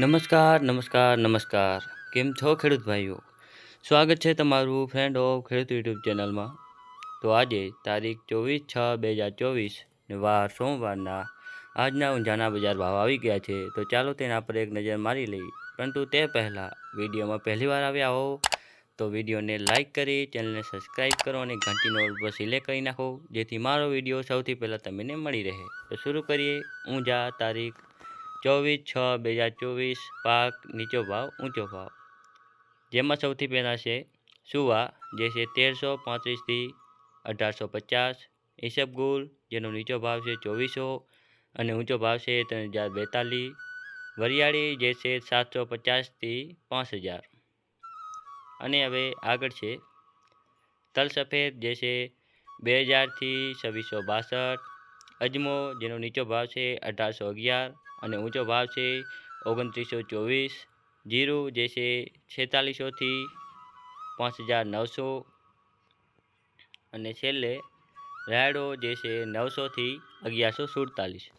નમસ્કાર નમસ્કાર નમસ્કાર. કેમ છો ખેડૂત ભાઈઓ? સ્વાગત છે તમારું ફ્રેન્ડ ઓફ ખેડૂત યુટ્યુબ ચેનલમાં. તો આજે તારીખ ચોવીસ છ બે હજાર ચોવીસ વાર સોમવારના આજના ઊંઝાના બજાર ભાવ આવી ગયા છે. તો ચાલો તેના પર એક નજર મારી લઈએ. પરંતુ તે પહેલાં વિડીયોમાં પહેલીવાર આવ્યા હો, તો વિડીયોને લાઇક કરી, ચેનલને સબસ્ક્રાઈબ કરો અને ઘંટીનો ઉપર સિલેક્ટ કરી નાખો, જેથી મારો વીડિયો સૌથી પહેલાં તમને મળી રહે. તો શરૂ કરીએ ઊંઝા તારીખ ચોવીસ, છ, બે હજાર ચોવીસ, પાક, નીચો ભાવ, ઊંચો ભાવ. જેમાં સૌથી પહેલાં છે સુવા, જે છે તેરસો પાંત્રીસથી અઢારસો પચાસ. ઈસબગુલ જેનો નીચો ભાવ છે ચોવીસો અને ઊંચો ભાવ છે ત્રણ હજાર બેતાલીસ. વરિયાળી, જે છે સાતસો પચાસથી પાંચ હજાર. અને હવે આગળ છે તલ સફેદ, જે છે બે હજારથી છવ્વીસો બાસઠ. અજમો, જેનો નીચો ભાવ છે અઢારસો અગિયાર અને ઊંચો ભાવ છે ઓગણત્રીસો ચોવીસ. જીરું, જે છે છેતાલીસોથી પાંચ હજાર નવસો. અને છેલ્લે રાયડો, જે છે નવસોથી અગિયારસો સુડતાલીસ.